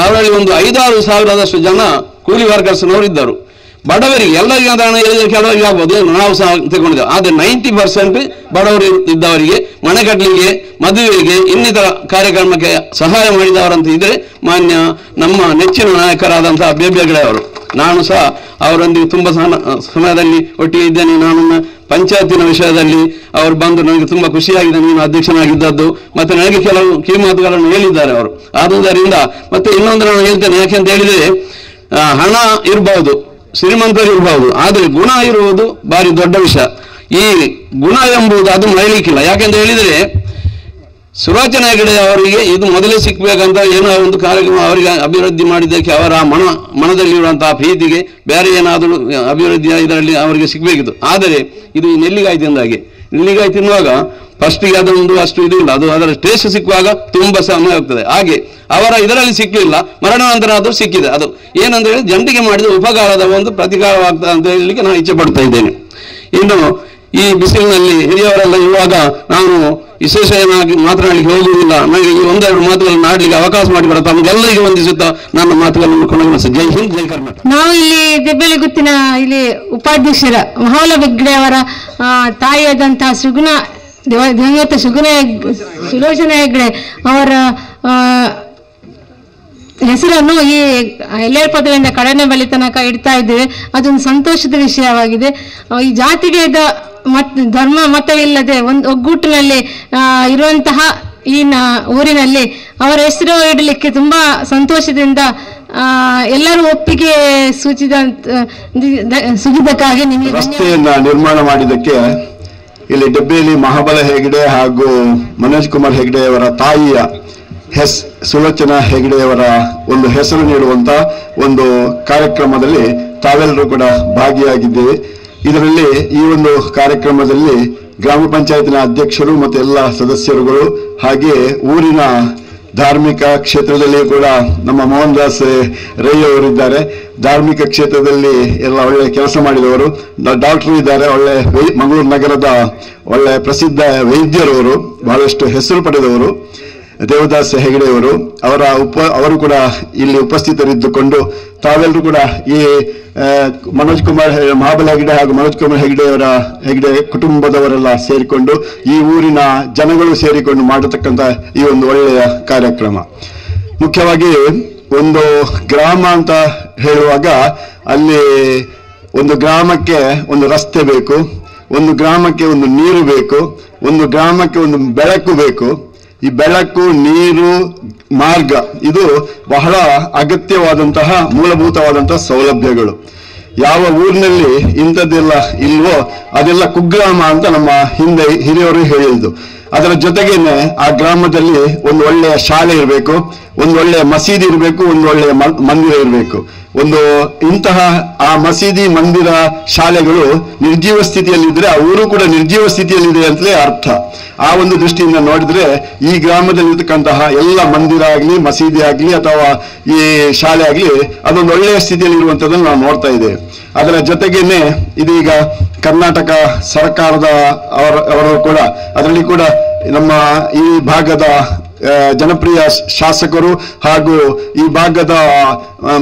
ಅವರಲ್ಲಿ ಒಂದು ಐದಾರು ಸಾವಿರದಷ್ಟು ಜನ ಕೂಲಿ ವರ್ಕರ್ಸ್ನವರು ಇದ್ದರು ಬಡವರಿಗೆ ಎಲ್ಲರಿಗೆ ಹಣ ಹೇಳಿದರೆ ಕೆಲವರಿಗೆ ಆಗ್ಬೋದು ನಾವು ಸಹ ತಗೊಂಡಿದ್ದೇವೆ ಆದರೆ ನೈಂಟಿ ಪರ್ಸೆಂಟ್ ಬಡವರು ಇದ್ದವರಿಗೆ, ಮನೆ ಕಟ್ಟಲಿಕ್ಕೆ, ಮದುವೆಗೆ, ಇನ್ನಿತರ ಕಾರ್ಯಕ್ರಮಕ್ಕೆ ಸಹಾಯ ಮಾಡಿದವರಂತ ಇದ್ದರೆ ಮಾನ್ಯ ನಮ್ಮ ನೆಚ್ಚಿನ ನಾಯಕರಾದಂತಹ ಬೇಬಿ ಹೆಗ್ಡೆ ಅವರು. ನಾನು ಸಹ ಅವರೊಂದಿಗೆ ತುಂಬ ಸಮಯದಲ್ಲಿ ಒಟ್ಟಿಗೆ ಇದ್ದೇನೆ. ನಾನು ಪಂಚಾಯತಿನ ವಿಷಯದಲ್ಲಿ ಅವರು ಬಂದು ನನಗೆ ತುಂಬಾ ಖುಷಿಯಾಗಿದೆ. ನೀನು ಅಧ್ಯಕ್ಷನಾಗಿದ್ದದ್ದು. ಮತ್ತೆ ನನಗೆ ಕೆಲವು ಕಿಮಾತುಗಳನ್ನು ಹೇಳಿದ್ದಾರೆ ಅವರು. ಆದುದರಿಂದ ಮತ್ತೆ ಇನ್ನೊಂದು ನಾನು ಹೇಳ್ತೇನೆ. ಯಾಕೆಂತ ಹೇಳಿದರೆ ಹಣ ಇರಬಹುದು ಶ್ರೀಮಂತರು ಇರಬಹುದು ಆದರೆ ಗುಣ ಇರುವುದು ಭಾರಿ ದೊಡ್ಡ ವಿಷಯ. ಈ ಗುಣ ಎಂಬುದು ಅದು ಮರೆಯಲಿಕ್ಕಿಲ್ಲ ಯಾಕೆಂತ ಹೇಳಿದರೆ ಸುಲೋಚನಾ ಹೆಗಡೆ ಅವರಿಗೆ ಇದು ಮೊದಲೇ ಸಿಕ್ಬೇಕಂತ ಏನೋ ಒಂದು ಕಾರ್ಯಕ್ರಮ ಅವರಿಗೆ ಅಭಿವೃದ್ಧಿ ಮಾಡಿದ್ದಕ್ಕೆ ಅವರ ಮನ ಮನದಲ್ಲಿರುವಂತಹ ಪ್ರೀತಿಗೆ ಬೇರೆ ಏನಾದರೂ ಅಭಿವೃದ್ಧಿ ಇದರಲ್ಲಿ ಅವರಿಗೆ ಸಿಗಬೇಕಿತ್ತು. ಆದರೆ ಇದು ನೆಲ್ಲಿಗಾಯಿ ತಿಂದಾಗೆ. ನೆಲ್ಲಿಗಾಯಿ ತಿನ್ನುವಾಗ ಫಸ್ಟಿಗೆ ಅದೊಂದು ಅಷ್ಟು ಇದು ಇಲ್ಲ. ಅದು ಅದರ ಟೇಸ್ಟ್ ಸಿಕ್ಕುವಾಗ ತುಂಬಾ ಸಮಯ ಆಗ್ತದೆ ಹಾಗೆ ಅವರ ಇದರಲ್ಲಿ ಸಿಕ್ಕಲಿಲ್ಲ ಮರಣಾನಂತರ ಅದು ಸಿಕ್ಕಿದೆ. ಅದು ಏನಂದ್ರೆ ಜಂಟಿಗೆ ಮಾಡಿದ ಉಪಕಾರದ ಒಂದು ಪ್ರತಿಕಾರವಾಗ್ತದೆ ಅಂತ ಹೇಳಲಿಕ್ಕೆ ನಾನು ಇಚ್ಛೆ ಪಡ್ತಾ ಇದ್ದೇನೆ. ಇನ್ನು ಈ ಬಿಸಿಲಿನಲ್ಲಿ ಹಿರಿಯವರೆಲ್ಲ ಇರುವಾಗ ನಾನು ವಿಶೇಷವಾಗಿ ಮಾತನಾಡಲಿಕ್ಕೆ ಹೋಗುವುದಿಲ್ಲ. ನನಗೆ ಈ ಒಂದೆರಡು ಮಾತುಗಳನ್ನು ಆಡಲಿಕ್ಕೆ ಅವಕಾಶ ಮಾಡಿಕೊಡ ತಮಗೆಲ್ಲರಿಗೆ ವಂದಿಸುತ್ತಾ ನನ್ನ ಮಾತುಗಳನ್ನು ಕೊನೆಗೊಳಿಸಿ ಜೈ ಹಿಂದ್, ಜೈ ಕರ್ನಾಟಕ. ನಾವು ಇಲ್ಲಿ ದೆಬ್ಬೆಲಿ ಗುತ್ತಿನ ಇಲ್ಲಿ ಉಪಾಧ್ಯಕ್ಷರ ಮಹಾಲ ಬೆಗ್ಡೆ ಅವರ ತಾಯಿಯಾದಂತಹ ಸುಗುಣ ದೇವ ದಿವಂಗತ ಸುಗುಣ ಸುಲೋಚನ ಹೆಗ್ಡೆ ಅವರ ಹೆಸರನ್ನು ಈ ಎಲ್ಲೇರ್ ಪದವಿಯಿಂದ ಕಡನೆ ಬಳಿ ತನಕ ಇಡ್ತಾ ಇದ್ದೇವೆ ಅದೊಂದು ಸಂತೋಷದ ವಿಷಯವಾಗಿದೆ ಈ ಜಾತಿಭೇದ ಮತ್, ಧರ್ಮ ಮತವಿಲ್ಲದೆ ಒಂದು ಒಗ್ಗೂಟಿನಲ್ಲಿ ಇರುವಂತಹ ಈ ಊರಿನಲ್ಲಿ ಅವರ ಹೆಸರು ಇಡಲಿಕ್ಕೆ ತುಂಬಾ ಸಂತೋಷದಿಂದ ಎಲ್ಲರೂ ಒಪ್ಪಿಗೆ ಸೂಚಿದ ಸುಗಿದಕ್ಕಾಗಿ ನಿಮಗೆ. ರಸ್ತೆಯನ್ನ ನಿರ್ಮಾಣ ಮಾಡಿದಕ್ಕೆ ಇಲ್ಲಿ ಡಬ್ಬಿಯಲ್ಲಿ ಮಹಾಬಲ ಹೆಗ್ಡೆ ಹಾಗೂ ಮನೋಜ್ ಕುಮಾರ್ ಹೆಗ್ಡೆಯವರ ತಾಯಿಯ ಹೆಸ್ ಸುಲೋಚನಾ ಹೆಗಡೆಯವರ ಒಂದು ಹೆಸರು ನೀಡುವಂತ ಒಂದು ಕಾರ್ಯಕ್ರಮದಲ್ಲಿ ತಾವೆಲ್ಲರೂ ಕೂಡ ಭಾಗಿಯಾಗಿದ್ದೇವೆ ಇದರಲ್ಲಿ ಈ ಒಂದು ಕಾರ್ಯಕ್ರಮದಲ್ಲಿ ಗ್ರಾಮ ಪಂಚಾಯತಿನ ಅಧ್ಯಕ್ಷರು ಮತ್ತು ಎಲ್ಲ ಸದಸ್ಯರುಗಳು ಹಾಗೆ ಊರಿನ ಧಾರ್ಮಿಕ ಕ್ಷೇತ್ರದಲ್ಲಿ ಕೂಡ ನಮ್ಮ ಮೋಹನ್ ದಾಸ್ ರೈ ಅವರಿದ್ದಾರೆ. ಧಾರ್ಮಿಕ ಕ್ಷೇತ್ರದಲ್ಲಿ ಎಲ್ಲ ಒಳ್ಳೆ ಕೆಲಸ ಮಾಡಿದವರು. ಡಾಕ್ಟರ್ ಇದ್ದಾರೆ, ಒಳ್ಳೆ ಮಂಗಳೂರು ನಗರದ ಒಳ್ಳೆ ಪ್ರಸಿದ್ಧ ವೈದ್ಯರವರು ಬಹಳಷ್ಟು ಹೆಸರು ಪಡೆದವರು. ದೇವದಾಸ್ ಹೆಗಡೆಯವರು, ಅವರ ಉಪ, ಅವರು ಕೂಡ ಇಲ್ಲಿ ಉಪಸ್ಥಿತರಿದ್ದುಕೊಂಡು ತಾವೆಲ್ಲರೂ ಕೂಡ ಈ ಮನೋಜ್ ಕುಮಾರ್ ಮಹಾಬಲ ಹೆಗಡೆ ಹಾಗೂ ಮನೋಜ್ ಕುಮಾರ್ ಹೆಗಡೆಯವರ, ಹೆಗಡೆ ಕುಟುಂಬದವರೆಲ್ಲ ಸೇರಿಕೊಂಡು ಈ ಊರಿನ ಜನಗಳು ಸೇರಿಕೊಂಡು ಮಾಡತಕ್ಕಂಥ ಈ ಒಂದು ಒಳ್ಳೆಯ ಕಾರ್ಯಕ್ರಮ. ಮುಖ್ಯವಾಗಿ ಒಂದು ಗ್ರಾಮ ಅಂತ ಹೇಳುವಾಗ ಅಲ್ಲಿ ಒಂದು ಗ್ರಾಮಕ್ಕೆ ಒಂದು ರಸ್ತೆ ಬೇಕು, ಒಂದು ಗ್ರಾಮಕ್ಕೆ ಒಂದು ನೀರು ಬೇಕು, ಒಂದು ಗ್ರಾಮಕ್ಕೆ ಒಂದು ಬೆಳಕು ಬೇಕು ಈ ಬೆಳಕು, ನೀರು, ಮಾರ್ಗ, ಇದು ಬಹಳ ಅಗತ್ಯವಾದಂತಹ ಮೂಲಭೂತವಾದಂತಹ ಸೌಲಭ್ಯಗಳು. ಯಾವ ಊರಿನಲ್ಲಿ ಇಂಥದ್ದೆಲ್ಲ ಇಲ್ವೋ ಅದೆಲ್ಲ ಕುಗ್ರಾಮ ಅಂತ ನಮ್ಮ ಹಿಂದೆ ಹಿರಿಯವರು ಹೇಳಿದ್ದು. ಅದರ ಜೊತೆಗೇನೆ ಆ ಗ್ರಾಮದಲ್ಲಿ ಒಂದು ಒಳ್ಳೆಯ ಶಾಲೆ ಇರಬೇಕು. ಒಂದು ಒಳ್ಳೆಯ ಮಸೀದಿ ಇರಬೇಕು, ಒಂದು ಒಳ್ಳೆಯ ಮಂದಿರ ಇರಬೇಕು. ಒಂದು ಇಂತಹ ಆ ಮಸೀದಿ, ಮಂದಿರ ಶಾಲೆಗಳು ನಿರ್ಜೀವ ಸ್ಥಿತಿಯಲ್ಲಿದ್ದರೆ ಆ ಊರು ಕೂಡ ನಿರ್ಜೀವ ಸ್ಥಿತಿಯಲ್ಲಿದೆ ಅಂತಲೇ ಅರ್ಥ. ಆ ಒಂದು ದೃಷ್ಟಿಯಿಂದ ನೋಡಿದ್ರೆ ಈ ಗ್ರಾಮದಲ್ಲಿರ್ತಕ್ಕಂತಹ ಎಲ್ಲ ಮಂದಿರ ಆಗಲಿ, ಮಸೀದಿ ಆಗಲಿ, ಅಥವಾ ಈ ಶಾಲೆ ಆಗಲಿ ಅದೊಂದು ಒಳ್ಳೆಯ ಸ್ಥಿತಿಯಲ್ಲಿ ಇರುವಂಥದ್ದನ್ನು ನಾವು ನೋಡ್ತಾ ಇದ್ದೇವೆ. ಅದರ ಜೊತೆಗೇನೆ ಇದೀಗ ಕರ್ನಾಟಕ ಸರ್ಕಾರದ ಅವರು ಕೂಡ ಅದರಲ್ಲಿ ಕೂಡ ನಮ್ಮ ಈ ಭಾಗದ ಜನಪ್ರಿಯ ಶಾಸಕರು ಹಾಗೂ ಈ ಭಾಗದ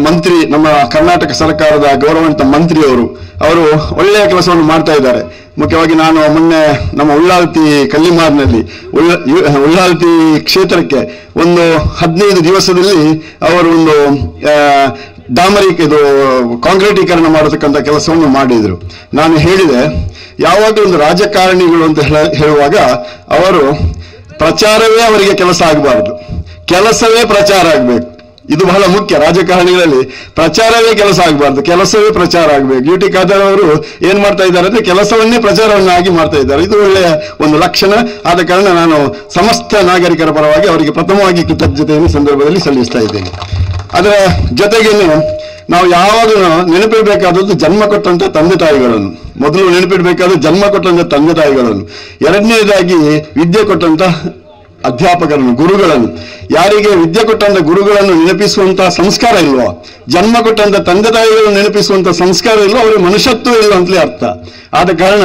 ಮಂತ್ರಿ, ನಮ್ಮ ಕರ್ನಾಟಕ ಸರ್ಕಾರದ ಗೌರವಾನ್ವಿತ ಮಂತ್ರಿಯವರು, ಅವರು ಒಳ್ಳೆಯ ಕೆಲಸವನ್ನು ಮಾಡ್ತಾ ಇದ್ದಾರೆ. ಮುಖ್ಯವಾಗಿ ನಾನು ಮೊನ್ನೆ ನಮ್ಮ ಉಳ್ಳಾಲ್ತಿ ಕಲ್ಲಿಮಾರ್ನಲ್ಲಿ ಉಳ್ಳ ಉಳ್ಳಾಲ್ತಿ ಕ್ಷೇತ್ರಕ್ಕೆ ಒಂದು ಹದಿನೈದು ದಿವಸದಲ್ಲಿ ಅವರು ಒಂದು ಡಾಮರಿ ಇದು, ಕಾಂಕ್ರೀಟೀಕರಣ ಮಾಡತಕ್ಕಂಥ ಕೆಲಸವನ್ನು ಮಾಡಿದರು. ನಾನು ಹೇಳಿದೆ ಯಾವಾಗಲೂ ಒಂದು ರಾಜಕಾರಣಿಗಳು ಅಂತ ಹೇಳ- ಹೇಳುವಾಗ ಅವರು ಪ್ರಚಾರವೇ ಅವರಿಗೆ ಕೆಲಸ ಆಗಬಾರದು. ಕೆಲಸವೇ ಪ್ರಚಾರ ಆಗಬೇಕು. ಇದು ಬಹಳ ಮುಖ್ಯ. ರಾಜಕಾರಣಿಗಳಲ್ಲಿ ಪ್ರಚಾರವೇ ಕೆಲಸ ಆಗಬಾರ್ದು. ಕೆಲಸವೇ ಪ್ರಚಾರ ಆಗಬೇಕು. ಯು ಟಿ ಖಾದರ್ ಅವರು ಏನ್ ಮಾಡ್ತಾ ಇದ್ದಾರೆ ಅಂದ್ರೆ ಕೆಲಸವನ್ನೇ ಪ್ರಚಾರವನ್ನಾಗಿ ಮಾಡ್ತಾ ಇದ್ದಾರೆ. ಇದು ಒಳ್ಳೆಯ ಒಂದು ಲಕ್ಷಣ. ಆದ ಕಾರಣ ನಾನು ಸಮಸ್ತ ನಾಗರಿಕರ ಪರವಾಗಿ ಅವರಿಗೆ ಪ್ರಥಮವಾಗಿ ಕೃತಜ್ಞತೆಯನ್ನು ಸಂದರ್ಭದಲ್ಲಿ ಸಲ್ಲಿಸ್ತಾ ಇದ್ದೇನೆ. ಅದರ ಜೊತೆಗೇನೆ ನಾವು ಯಾವಾಗಲೂ ನೆನಪಿಡಬೇಕಾದದ್ದು ಜನ್ಮ ಕೊಟ್ಟಂತ ತಂದೆ ತಾಯಿಗಳನ್ನು. ಮೊದಲು ನೆನಪಿಡಬೇಕಾದ ಜನ್ಮ ಕೊಟ್ಟಂತ ತಂದೆ ತಾಯಿಗಳನ್ನು. ಎರಡನೇದಾಗಿ ವಿದ್ಯೆ ಕೊಟ್ಟಂತ ಅಧ್ಯಾಪಕರನ್ನು, ಗುರುಗಳನ್ನು. ಯಾರಿಗೆ ವಿದ್ಯೆ ಕೊಟ್ಟಂತ ಗುರುಗಳನ್ನು ನೆನಪಿಸುವಂತ ಸಂಸ್ಕಾರ ಇಲ್ವೋ, ಜನ್ಮ ಕೊಟ್ಟಂತ ತಂದೆ ತಾಯಿಗಳನ್ನು ನೆನಪಿಸುವಂತ ಸಂಸ್ಕಾರ ಇಲ್ವೋ ಅವರಿಗೆ ಮನುಷ್ಯತ್ವ ಇಲ್ಲ ಅಂತಲೇ ಅರ್ಥ. ಆದ ಕಾರಣ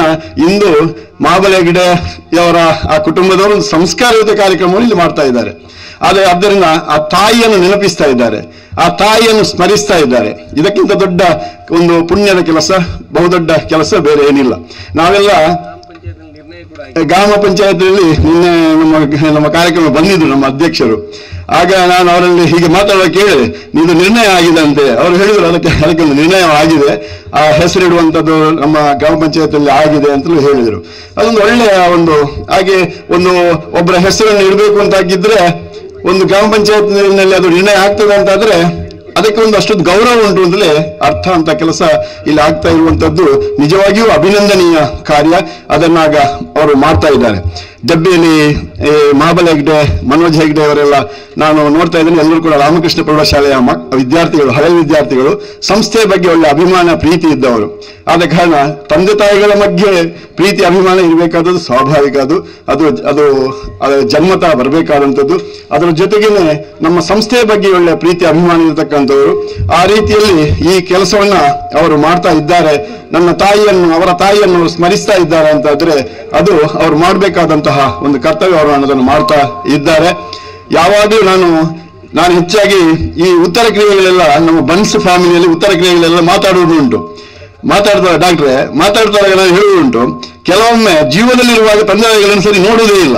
ಇಂದು ಮಾಬಲೆ ಅವರ ಆ ಕುಟುಂಬದವರು ಸಂಸ್ಕಾರಯುತ ಕಾರ್ಯಕ್ರಮವನ್ನು ಇಲ್ಲಿ ಮಾಡ್ತಾ ಇದ್ದಾರೆ. ಆದರೆ ಆದ್ದರಿಂದ ಆ ತಾಯಿಯನ್ನು ನೆನಪಿಸ್ತಾ ಇದ್ದಾರೆ. ಆ ತಾಯಿಯನ್ನು ಸ್ಮರಿಸ್ತಾ ಇದ್ದಾರೆ. ಇದಕ್ಕಿಂತ ದೊಡ್ಡ ಒಂದು ಪುಣ್ಯದ ಕೆಲಸ, ಬಹುದೊಡ್ಡ ಕೆಲಸ ಬೇರೆ ಏನಿಲ್ಲ. ನಾವೆಲ್ಲ ಗ್ರಾಮ ಪಂಚಾಯತ್ನಲ್ಲಿ ನಿನ್ನೆ ನಮ್ಮ ನಮ್ಮ ಕಾರ್ಯಕ್ರಮ ಬಂದಿದ್ರು ನಮ್ಮ ಅಧ್ಯಕ್ಷರು. ಆಗ ನಾನು ಅವರಲ್ಲಿ ಹೀಗೆ ಮಾತಾಡುವಾಗ ಕೇಳಿದೆ ಇದು ನಿರ್ಣಯ ಆಗಿದೆ ಅಂತೆ. ಅವರು ಹೇಳಿದ್ರು, ಅದಕ್ಕೆ ಅದಕ್ಕೆ ಒಂದು ನಿರ್ಣಯ ಆಗಿದೆ. ಆ ಹೆಸರಿಡುವಂಥದ್ದು ನಮ್ಮ ಗ್ರಾಮ ಪಂಚಾಯತಲ್ಲಿ ಆಗಿದೆ ಅಂತಲೂ ಹೇಳಿದರು. ಅದೊಂದು ಒಳ್ಳೆಯ ಒಂದು, ಹಾಗೆ ಒಂದು ಒಬ್ಬರ ಹೆಸರನ್ನು ಇಡಬೇಕು ಅಂತಾಗಿದ್ರೆ ಒಂದು ಗ್ರಾಮ ಪಂಚಾಯತ್ ಪಂಚಾಯತ್ನಲ್ಲಿ ಅದು ನಿರ್ಣಯ ಆಗ್ತದೆ ಅಂತಾದ್ರೆ ಅದಕ್ಕೆ ಒಂದು ಅಷ್ಟೊಂದು ಗೌರವ ಉಂಟು ಅಂತಲೇ ಅರ್ಥ ಅಂತ ಕೆಲಸ ಇಲ್ಲಿ ಆಗ್ತಾ ಇರುವಂತದ್ದು ನಿಜವಾಗಿಯೂ ಅಭಿನಂದನೀಯ ಕಾರ್ಯ. ಅದನ್ನಾಗ ಅವರು ಮಾಡ್ತಾ ಇದ್ದಾರೆ. ಡಬ್ಬಿಯಲ್ಲಿ ಈ ಮಹಾಬಲ ಹೆಗ್ಡೆ, ಮನೋಜ್ ಹೆಗ್ಡೆ ಅವರೆಲ್ಲ ನಾನು ನೋಡ್ತಾ ಇದ್ದೀನಿ. ಎಲ್ಲರೂ ಕೂಡ ರಾಮಕೃಷ್ಣ ಪ್ರೌಢಶಾಲೆಯ ವಿದ್ಯಾರ್ಥಿಗಳು, ಹಳೆ ವಿದ್ಯಾರ್ಥಿಗಳು, ಸಂಸ್ಥೆಯ ಬಗ್ಗೆ ಒಳ್ಳೆ ಅಭಿಮಾನ, ಪ್ರೀತಿ ಇದ್ದವರು. ಆದ ಕಾರಣ ತಂದೆ ತಾಯಿಗಳ ಬಗ್ಗೆ ಪ್ರೀತಿ, ಅಭಿಮಾನ ಇರಬೇಕಾದದ್ದು ಸ್ವಾಭಾವಿಕ. ಅದು ಅದು ಅದು ಜನ್ಮತಃ ಬರಬೇಕಾದಂಥದ್ದು. ಅದರ ಜೊತೆಗೇನೆ ನಮ್ಮ ಸಂಸ್ಥೆಯ ಬಗ್ಗೆ ಒಳ್ಳೆ ಪ್ರೀತಿ, ಅಭಿಮಾನ ಇರತಕ್ಕಂಥವ್ರು. ಆ ರೀತಿಯಲ್ಲಿ ಈ ಕೆಲಸವನ್ನ ಅವರು ಮಾಡ್ತಾ ಇದ್ದಾರೆ. ನನ್ನ ತಾಯಿಯನ್ನು, ಅವರ ತಾಯಿಯನ್ನು ಸ್ಮರಿಸ್ತಾ ಇದ್ದಾರೆ ಅಂತಾದ್ರೆ ಅದು ಅವರು ಮಾಡಬೇಕಾದಂತಹ ಒಂದು ಕರ್ತವ್ಯ ಅವರು ಅನ್ನೋದನ್ನು ಮಾಡ್ತಾ ಇದ್ದಾರೆ. ಯಾವಾಗಲೂ ನಾನು ನಾನು ಹೆಚ್ಚಾಗಿ ಈ ಉತ್ತರ ಕ್ರಿಯೆಗಳೆಲ್ಲ ನಮ್ಮ ಬನ್ಸ್ ಫ್ಯಾಮಿಲಿಯಲ್ಲಿ ಉತ್ತರ ಕ್ರಿಯೆಗಳೆಲ್ಲ ಮಾತಾಡುವುದು ಉಂಟು. ಮಾತಾಡ್ತಾರೆ ಡಾಕ್ಟ್ರೆ ಮಾತಾಡ್ತಾರೆ ನಾನು ಹೇಳುವುದುಂಟು ಕೆಲವೊಮ್ಮೆ ಜೀವನದಲ್ಲಿರುವಾಗ ತಂದೆ ತಾಯಿಗಳನ್ನು ಸರಿ ನೋಡುವುದೇ ಇಲ್ಲ.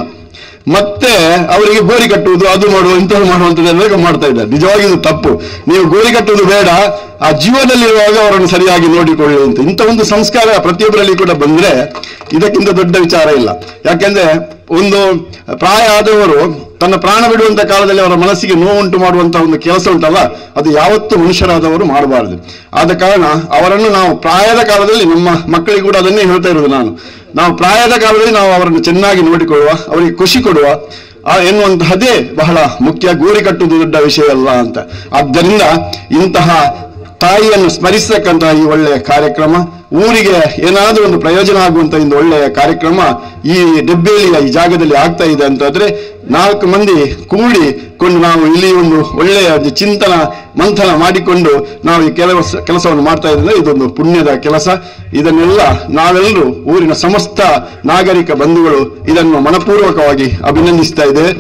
ಮತ್ತೆ ಅವರಿಗೆ ಗೋರಿ ಕಟ್ಟುವುದು, ಅದು ಮಾಡುವ ಇಂಥದ್ದು ಮಾಡುವಂಥದ್ದೆಲ್ಲ ಮಾಡ್ತಾ ಇದ್ದಾರೆ. ನಿಜವಾಗಿ ಇದು ತಪ್ಪು. ನೀವು ಗೋರಿ ಕಟ್ಟುವುದು ಬೇಡ, ಆ ಜೀವನದಲ್ಲಿರುವಾಗ ಅವರನ್ನು ಸರಿಯಾಗಿ ನೋಡಿಕೊಳ್ಳಿ ಅಂತ. ಇಂಥ ಒಂದು ಸಂಸ್ಕಾರ ಪ್ರತಿಯೊಬ್ಬರಲ್ಲಿ ಕೂಡ ಬಂದ್ರೆ ಇದಕ್ಕಿಂತ ದೊಡ್ಡ ವಿಚಾರ ಇಲ್ಲ. ಯಾಕೆಂದ್ರೆ ಒಂದು ಪ್ರಾಯ ಆದವರು ತನ್ನ ಪ್ರಾಣ ಬಿಡುವಂತ ಕಾಲದಲ್ಲಿ ಅವರ ಮನಸ್ಸಿಗೆ ನೋವುಂಟು ಮಾಡುವಂತಹ ಒಂದು ಕೆಲಸ ಉಂಟಲ್ಲ, ಅದು ಯಾವತ್ತೂ ಮನುಷ್ಯರಾದವರು ಮಾಡಬಾರದು. ಆದ ಕಾರಣ ಅವರನ್ನು ನಾವು ಪ್ರಾಯದ ಕಾಲದಲ್ಲಿ ನಮ್ಮ ಮಕ್ಕಳಿಗೆ ಕೂಡ ಅದನ್ನೇ ಹೇಳ್ತಾ ಇರೋದು ನಾನು. ನಾವು ಪ್ರಾಯದ ಕಾಲದಲ್ಲಿ ನಾವು ಅವರನ್ನು ಚೆನ್ನಾಗಿ ನೋಡಿಕೊಳ್ಳುವ, ಅವರಿಗೆ ಖುಷಿ ಕೊಡುವ ಎನ್ನುವಂತಹದೇ ಬಹಳ ಮುಖ್ಯ ಗೋರಿ ಕಟ್ಟುವುದು ದೊಡ್ಡ ವಿಷಯ ಅಲ್ಲ ಅಂತ. ಆದ್ದರಿಂದ ಇಂತಹ ತಾಯಿಯನ್ನು ಸ್ಮರಿಸತಕ್ಕಂತಹ ಈ ಒಳ್ಳೆಯ ಕಾರ್ಯಕ್ರಮ ಊರಿಗೆ ಏನಾದರೂ ಒಂದು ಪ್ರಯೋಜನ ಆಗುವಂತ ಒಂದು ಒಳ್ಳೆಯ ಕಾರ್ಯಕ್ರಮ ಈ ಡೆಬ್ಬೇಲಿಯ ಈ ಜಾಗದಲ್ಲಿ ಆಗ್ತಾ ಇದೆ ಅಂತಾದ್ರೆ ನಾಲ್ಕು ಮಂದಿ ಕೂಡಿ ಕೊಂಡು ನಾವು ಇಲ್ಲಿ ಒಂದು ಒಳ್ಳೆಯ ಒಂದು ಚಿಂತನ, ಮಂಥನ ಮಾಡಿಕೊಂಡು ನಾವು ಈ ಕೆಲಸ ಕೆಲಸವನ್ನು ಮಾಡ್ತಾ ಇದ್ರೆ ಇದೊಂದು ಪುಣ್ಯದ ಕೆಲಸ. ಇದನ್ನೆಲ್ಲ ನಾವೆಲ್ಲರೂ ಊರಿನ ಸಮಸ್ತ ನಾಗರಿಕ ಬಂಧುಗಳು ಇದನ್ನು ಮನಪೂರ್ವಕವಾಗಿ ಅಭಿನಂದಿಸ್ತಾ ಇದ್ದೇವೆ.